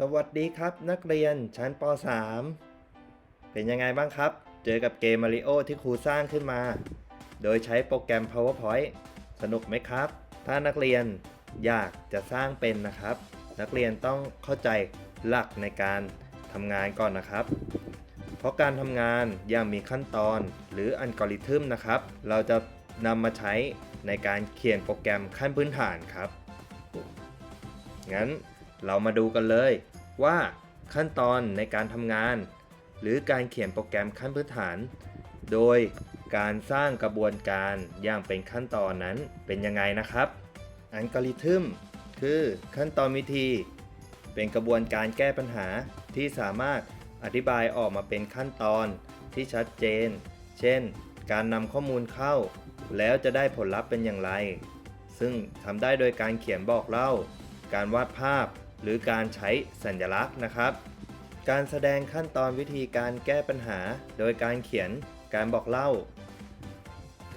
สวัสดีครับนักเรียนชั้นป .3 เป็นยังไงบ้างครับ เจอกับเกม Mario ที่ครูสร้างขึ้นมา โดยใช้โปรแกรม PowerPoint สนุกไหมครับ ถ้านักเรียนอยากจะสร้างเป็นนะครับ นักเรียนต้องเข้าใจหลักในการทำงานก่อนนะครับ เพราะการทำงานย่างมีขั้นตอนหรืออัลกอริทึมนะครับ เราจะนำมาใช้ในการเขียนโปรแกรมขั้นพื้นฐานครับ งั้นเรามาดูกันเลย ว่าขั้นตอนในการทำงาน หรือการเขียนโปรแกรมขั้นพื้นฐาน โดยการสร้างกระบวนการอย่างเป็นขั้นตอนนั้นเป็นยังไงนะครับ อัลกอริทึมคือขั้นตอนวิธี เป็นกระบวนการแก้ปัญหาที่สามารถอธิบายออกมาเป็นขั้นตอนที่ชัดเจน เช่น การนำข้อมูลเข้า แล้วจะได้ผลลัพธ์เป็นอย่างไร ซึ่งทำได้โดยการเขียนบอกเล่า การวาดภาพ หรือการใช้สัญลักษณ์นะครับ การแสดงขั้นตอนวิธีการแก้ปัญหา โดยการเขียนการบอกเล่า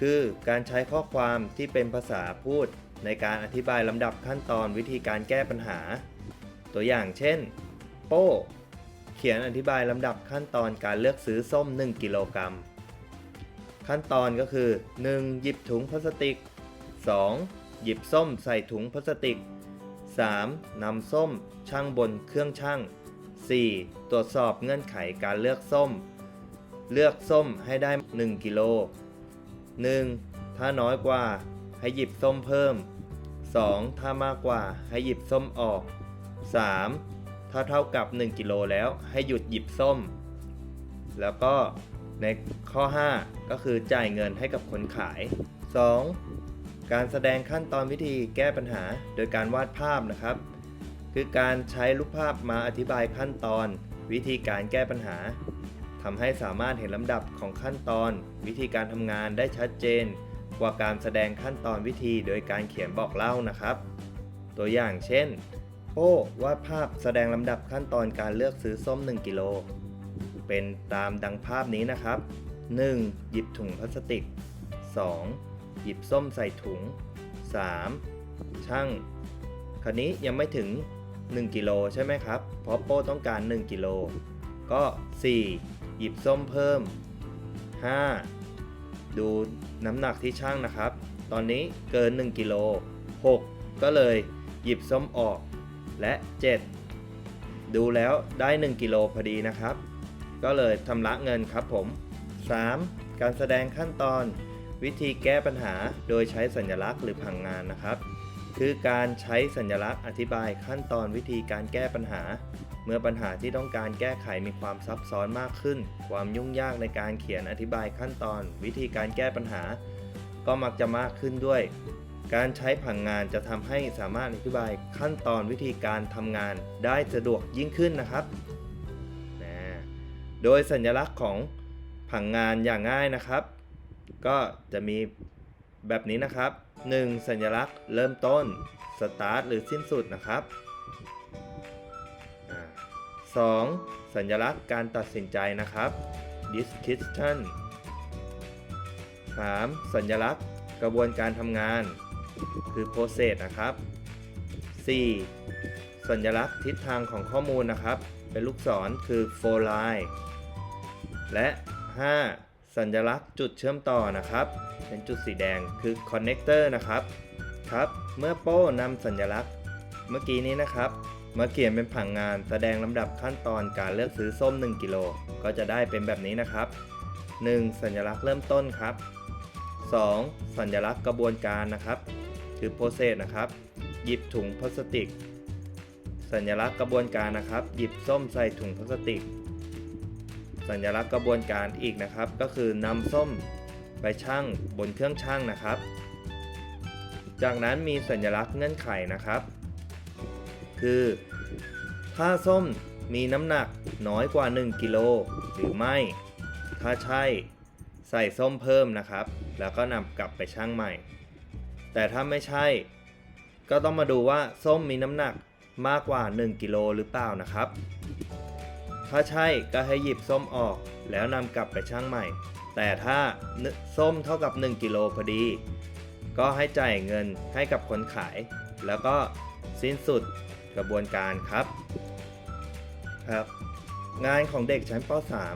คือการใช้ข้อความที่เป็นภาษาพูด ในการอธิบายลำดับขั้นตอนวิธีการแก้ปัญหา ตัวอย่างเช่น โป้เขียนอธิบายลำดับขั้นตอนการเลือกซื้อส้ม 1 กิโลกรัม ขั้นตอนก็คือ 1. หยิบถุงพลาสติก 2. หยิบส้มใส่ถุงพลาสติก 3. นำส้มชั่งบนเครื่องชั่ง 4. ตรวจสอบเงื่อนไขการเลือกส้ม เลือกส้มให้ได้ 1 กิโล 1. ถ้าน้อยกว่าให้หยิบส้มเพิ่ม 2. ถ้ามากกว่าให้หยิบส้มออก 3. ถ้าเท่ากับ 1 กิโลแล้วให้หยุดหยิบส้ม แล้วก็ในข้อ 5 ก็คือจ่ายเงินให้กับคนขาย 2. การแสดงขั้นตอนวิธีแก้ปัญหาโดยการวาดภาพนะครับ คือการใช้รูปภาพมาอธิบายขั้นตอน วิธีการแก้ปัญหาทำให้สามารถเห็นลำดับของขั้นตอน วิธีการทำงานได้ชัดเจน กว่าการแสดงขั้นตอนวิธีโดยการเขียนบอกเล่านะครับ ตัวอย่างเช่นโป้วาดภาพแสดงลำดับขั้นตอนการเลือกซื้อส้ม 1 กิโล เป็นตามดังภาพนี้นะครับ 1. หยิบถุงพลาสติก 2. หยิบส้มใส่ถุง 3. ช่างคันนี้ยังไม่ถึง 1 กิโลใช่ไหมครับ เพราะโป้ต้องการ 1 กิโล ก็ 4. หยิบส้มเพิ่ม 5. ดูน้ำหนักที่ช่างนะครับ ตอนนี้เกิน 1 กิโล 6. ก็เลยหยิบส้มออก และ 7. ดูแล้วได้ 1 กิโลพอดีนะครับ ก็เลยทำระเงินครับผม 3. การแสดงขั้นตอน วิธีแก้ปัญหาโดยใช้สัญลักษณ์หรือผังงานนะครับ คือการใช้สัญลักษณ์อธิบายขั้นตอนวิธีการแก้ปัญหา เมื่อปัญหาที่ต้องการแก้ไขมีความซับซ้อนมากขึ้น ความยุ่งยากในการเขียนอธิบายขั้นตอน วิธีการแก้ปัญหา ก็มักจะมากขึ้นด้วย การใช้ผังงานจะทำให้สามารถอธิบายขั้นตอนวิธีการทำงานได้สะดวกยิ่งขึ้นนะครับนะโดยสัญลักษณ์ของผังงานอย่างง่ายนะครับ ก็จะมีแบบนี้นะครับ 1. สัญลักษณ์เริ่มต้น start หรือสิ้นสุดนะครับอ่า 2. สัญลักษณ์การตัดสินใจนะครับ decision 3. สัญลักษณ์กระบวนการทำงาน คือ process นะครับ 4. สัญลักษณ์ทิศทางของข้อมูลนะครับ เป็นลูกศรคือ flow line และ 5. สัญลักษณ์จุดเชื่อมต่อนะครับ เป็นจุดสีแดงคือ connector นะครับครับเมื่อโป้นำสัญลักษณ์ เมื่อกี้นี้นะครับมาเขียนเป็นผังงานแสดงลำดับขั้นตอนการเลือกซื้อส้ม 1 กิโลก็จะได้เป็นแบบนี้นะครับ 1. สัญลักษณ์เริ่มต้นครับ 2. สัญลักษณ์กระบวนการนะครับคือ process นะครับหยิบถุงพลาสติก สัญลักษณ์กระบวนการนะครับ หยิบส้มใส่ถุงพลาสติก สัญลักษณ์กระบวนการอีกนะครับ ก็คือนำส้มไปชั่งบนเครื่องชั่งนะครับ จากนั้นมีสัญลักษณ์เงื่อนไขนะครับ คือถ้าส้มมีน้ำหนักน้อยกว่า 1กิโลหรือไม่ ถ้าใช่ใส่ส้มเพิ่มนะครับ แล้วก็นำกลับไปชั่งใหม่ แต่ถ้าไม่ใช่ ก็ต้องมาดูว่าส้มมีน้ำหนักมากกว่า 1กิโลหรือเปล่านะครับ ถ้าใช่ก็ให้หยิบส้มออก แล้วนำกลับไปชั่งใหม่ แต่ถ้าส้มเท่ากับ 1กิโลพอดี ก็ให้จ่ายเงินให้กับคนขาย แล้วก็สิ้นสุดกระบวนการครับครับ งานของเด็กชั้นป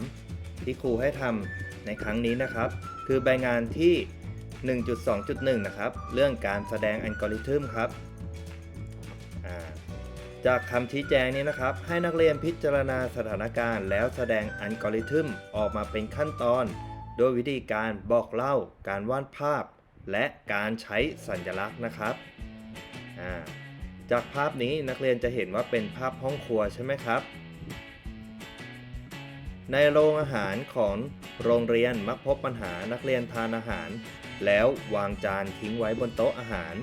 .3 ที่ครูให้ทำในครั้งนี้นะครับ คือใบงานที่ 1.2.1 นะครับ เรื่องการแสดงอัลกอริทึมครับ จากคำชี้แจงนี้นะครับ ให้นักเรียนพิจารณาสถานการณ์ แล้วแสดงอัลกอริทึมออกมาเป็นขั้นตอน โดยวิธีการบอกเล่า การวาดภาพ และการใช้สัญลักษณ์นะครับาจากภาพนี้นักเรียนจะเห็นว่าเป็นภาพห้องครัวใช่ไหมครับ ในโรงอาหารของโรงเรียนมักพบปัญหานักเรียนทานอาหาร แล้ววางจานทิ้งไว้บนโต๊ะอาหาร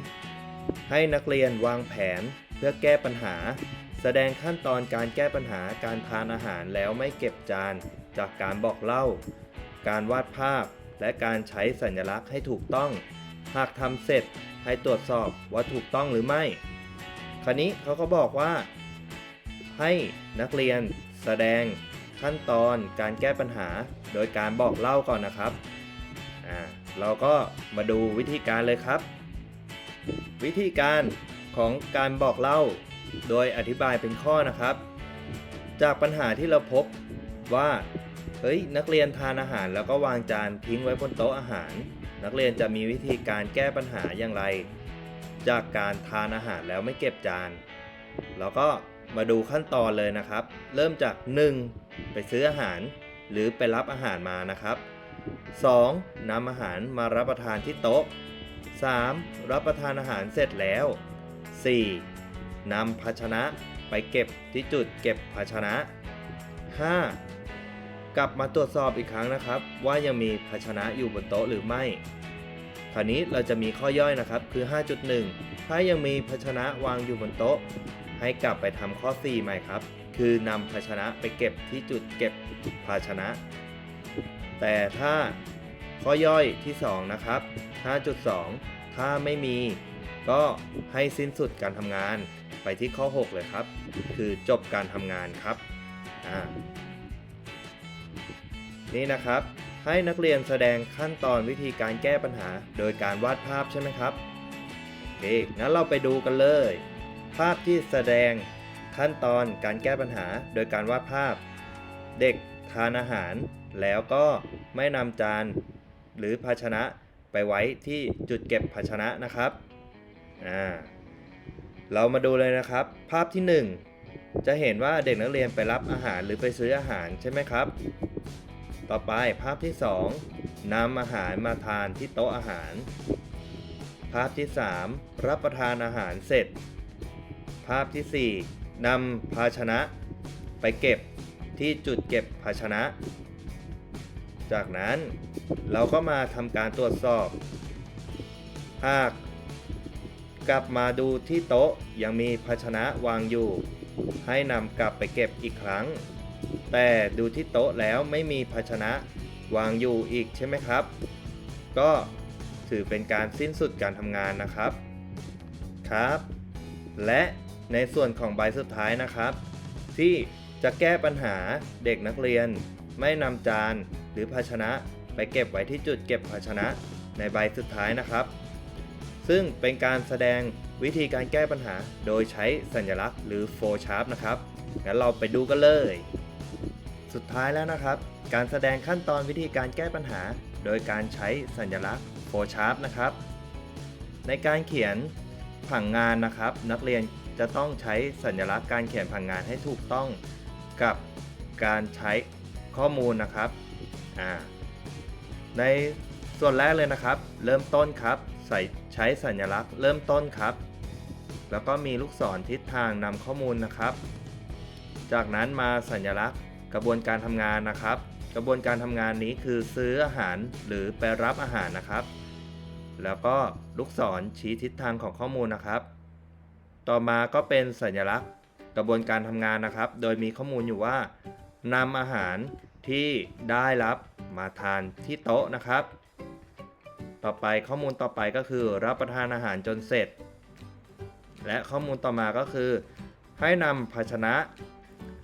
ให้นักเรียนวางแผน เพื่อแก้ปัญหา แสดงขั้นตอนการแก้ปัญหาการทานอาหารแล้วไม่เก็บจาน จากการบอกเล่า การวาดภาพ และการใช้สัญลักษณ์ให้ถูกต้อง หากทำเสร็จให้ตรวจสอบว่าถูกต้องหรือไม่คราวนี้เขาก็บอกว่า ให้นักเรียนแสดงขั้นตอนการแก้ปัญหาโดยการบอกเล่าก่อนนะครับอ่าเราก็มาดูวิธีการเลยครับ วิธีการ ของการบอกเล่า โดยอธิบายเป็นข้อนะครับ จากปัญหาที่เราพบว่าเฮ้ยนักเรียนทานอาหารแล้วก็วางจานทิ้งไว้บนโต๊ะอาหาร นักเรียนจะมีวิธีการแก้ปัญหาอย่างไร จากการทานอาหารแล้วไม่เก็บจาน แล้วก็มาดูขั้นตอนเลยนะครับ เริ่มจาก 1. ไปซื้ออาหารหรือไปรับอาหารมานะครับ 2. นำอาหารมารับประทานที่โต๊ะ 3. รับประทานอาหารเสร็จแล้ว 4. นำภาชนะไปเก็บที่จุดเก็บภาชนะ 5. กลับมาตรวจสอบอีกครั้งนะครับ ว่ายังมีภาชนะอยู่บนโต๊ะหรือไม่ คราวนี้เราจะมีข้อย่อยนะครับคือ 5.1 ถ้ายังมีภาชนะวางอยู่บนโต๊ะ ให้กลับไปทำข้อ 4 ใหม่ครับ คือนำภาชนะไปเก็บที่จุดเก็บภาชนะ แต่ถ้าข้อย่อยที่ 2 นะครับ 5.2 ถ้าไม่มี ก็ให้สิ้นสุดการทำงานไปที่ข้อ 6 เลยครับ คือจบการทำงานครับนี่นะครับ ให้นักเรียนแสดงขั้นตอนวิธีการแก้ปัญหา โดยการวาดภาพใช่ไหมครับโอเคงั้นเราไปดูกันเลย ภาพที่แสดงขั้นตอนการแก้ปัญหา โดยการวาดภาพ เด็กทานอาหาร แล้วก็ไม่นำจานหรือภาชนะไปไว้ที่จุดเก็บภาชนะนะครับ อ่าเรามาดูเลยนะครับ ภาพที่ 1 จะเห็นว่าเด็กนักเรียนไปรับอาหารหรือไปซื้ออาหารใช่ไหมครับ ต่อไปภาพที่ 2นำอาหารมาทานที่โต๊ะอาหาร ภาพที่ 3 รับประทานอาหารเสร็จ ภาพที่ 4นำภาชนะไปเก็บที่จุดเก็บภาชนะ จากนั้นเราก็มาทำการตรวจสอบ หาก กลับมาดูที่โต๊ะยังมีภาชนะวางอยู่ ให้นำกลับไปเก็บอีกครั้ง แต่ดูที่โต๊ะแล้วไม่มีภาชนะวางอยู่อีกใช่ไหมครับ ก็ถือเป็นการสิ้นสุดการทำงานนะครับครับ และในส่วนของใบสุดท้ายนะครับ ที่จะแก้ปัญหาเด็กนักเรียน ไม่นำจานหรือภาชนะไปเก็บไว้ที่จุดเก็บภาชนะในใบสุดท้ายนะครับ ซึ่งเป็นการแสดงวิธีการแก้ปัญหา โดยใช้สัญลักษณ์หรือ flow chart นะครับ งั้นเราไปดูกันเลย สุดท้ายแล้วนะครับ การแสดงขั้นตอนวิธีการแก้ปัญหา โดยการใช้สัญลักษณ์ flow chart นะครับ ในการเขียนผังงานนะครับ นักเรียนจะต้องใช้สัญลักษณ์การเขียนผังงานให้ถูกต้องกับการใช้ข้อมูลนะครับในส่วนแรกเลยนะครับ เริ่มต้นครับใส่ ใช้สัญลักษณ์เริ่มต้นครับ แล้วก็มีลูกศรทิศทางนำข้อมูลนะครับ จากนั้นมาสัญลักษณ์กระบวนการทำงานนะครับ กระบวนการทำงานนี้คือซื้ออาหารหรือไปรับอาหารนะครับ แล้วก็ลูกศรชี้ทิศทางของข้อมูลนะครับ ต่อมาก็เป็นสัญลักษณ์กระบวนการทำงานนะครับ โดยมีข้อมูลอยู่ว่านำอาหารที่ได้รับมาทานที่โต๊ะนะครับ ต่อไปข้อมูลต่อไปก็คือรับประทานอาหารจนเสร็จ และข้อมูลต่อมาก็คือ ให้นำภาชนะ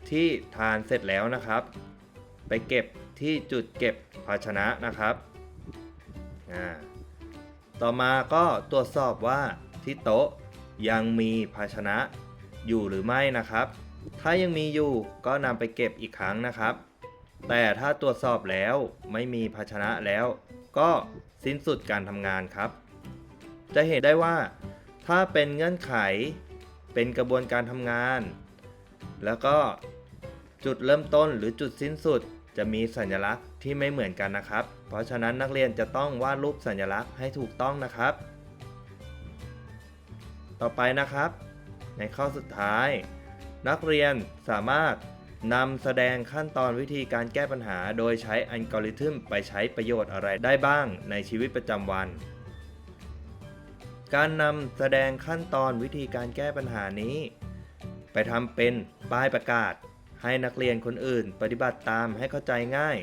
ที่ทานเสร็จแล้วนะครับ ไปเก็บที่จุดเก็บภาชนะนะครับต่อมาก็ตรวจสอบว่าที่โต๊ะยังมีภาชนะอยู่หรือไม่นะครับ ถ้ายังมีอยู่ก็นำไปเก็บอีกครั้งนะครับ แต่ถ้าตรวจสอบแล้วไม่มีภาชนะแล้ว ก็ สิ้นสุดการทำงานครับ จะเห็นได้ว่า ถ้าเป็นเงื่อนไข เป็นกระบวนการทำงาน แล้วก็จุดเริ่มต้นหรือจุดสิ้นสุดจะมีสัญลักษณ์ที่ไม่เหมือนกันนะครับ เพราะฉะนั้นนักเรียนจะต้องวาดรูปสัญลักษณ์ให้ถูกต้องนะครับ ต่อไปนะครับ ในข้อสุดท้าย นักเรียนสามารถ นำแสดงขั้นตอนวิธีการแก้ปัญหา โดยใช้อัลกอริทึมไปใช้ประโยชน์อะไรได้บ้างในชีวิตประจำวัน การนำแสดงขั้นตอนวิธีการแก้ปัญหานี้ ไปทำเป็นป้ายประกาศ ให้นักเรียนคนอื่น ปฏิบัติตามให้เข้าใจง่าย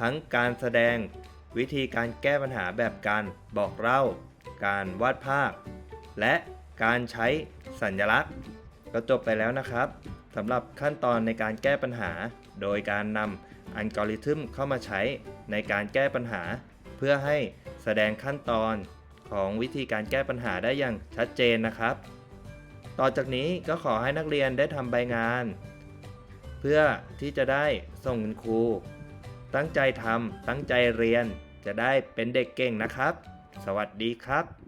ทั้งการแสดงวิธีการแก้ปัญหาแบบการบอกเล่า การวาดภาพ และการใช้สัญลักษณ์ ก็จบไปแล้วนะครับ สำหรับขั้นตอนในการแก้ปัญหา โดยการนำอัลกอริทึมเข้ามาใช้ในการแก้ปัญหา เพื่อให้แสดงขั้นตอนของวิธีการแก้ปัญหาได้อย่างชัดเจนนะครับ ต่อจากนี้ก็ขอให้นักเรียนได้ทำใบงาน เพื่อที่จะได้ส่งคุณครู ตั้งใจทำตั้งใจเรียนจะได้เป็นเด็กเก่งนะครับ สวัสดีครับ